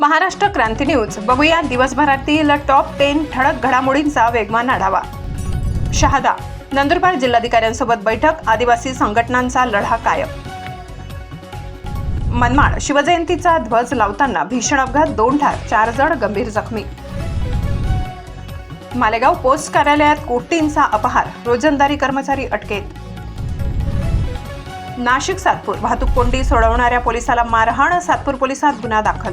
महाराष्ट्र क्रांती news. बघूया दिवसभरातील top ten ठळक घडामोडींचा वेगवान आढावा. शहादा नंदुरबार जिल्हाधिकाऱ्यांसोबत बैठक आदिवासी संघटनांचा लढा कायम. मनमाड शिवजयंतीचा ध्वज लावताना भीषण अपघात दोन ठार चार जण गंभीर जखमी. मालेगाव पोस्ट कार्यालयात कोटींचा अपहार रोजंदारी कर्मचारी अटकेत. नाशिक सातपूर वाहतूक कोंडी सोडवणाऱ्या पोलिसाला मारहाण सातपूर पोलिसात गुन्हा दाखल.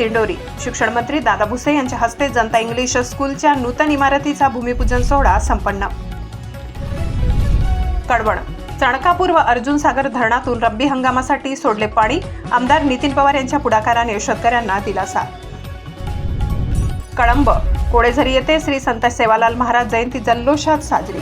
दिंडोरी. शिक्षण मंत्री दादा भुसे यांच्या हस्ते जनता इंग्लिश स्कूलच्या नूतन इमारतीचा भूमिपूजन सोहळा संपन्न. कडवण. चणकापूर व अर्जुन सागर धरणातून रब्बी हंगामासाठी सोडले पाणी आमदार नितीन पवार यांच्या पुढाकाराने शेतकऱ्यांना दिलासा. कळंब. कोळेझरी येथे श्री संत सेवालाल महाराज जयंती जल्लोषात साजरी.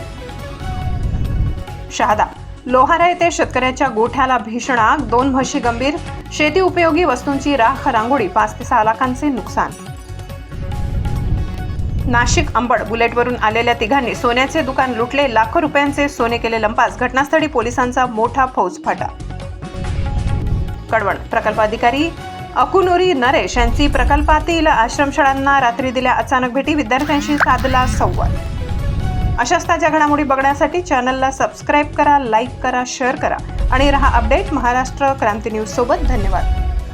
शहादा. लोहारा येथे शेतकऱ्याच्या गोठ्याला भीषण आग दोन म्हशी गंभीर शेती उपयोगी वस्तूंची राख रांगोळी पाच ते सहा लाखांचे नुकसान. नाशिक अंबड बुलेटवरून आलेल्या तिघांनी सोन्याचे दुकान लुटले लाखो रुपयांचे सोने केले लंपास घटनास्थळी पोलिसांचा मोठा फौजफाटा. कडवण प्रकल्प अधिकारी अकुनुरी नरेश यांची प्रकल्पातील आश्रमशाळांना रात्री दिल्या अचानक भेटी विद्यार्थ्यांशी साधला संवाद. अशाच ताज्या घडामोडी बघण्यासाठी चॅनलला सबस्क्राईब करा लाईक करा शेअर करा. आणि रहा अपडेट महाराष्ट्र क्रांती न्यूज सोबत धन्यवाद.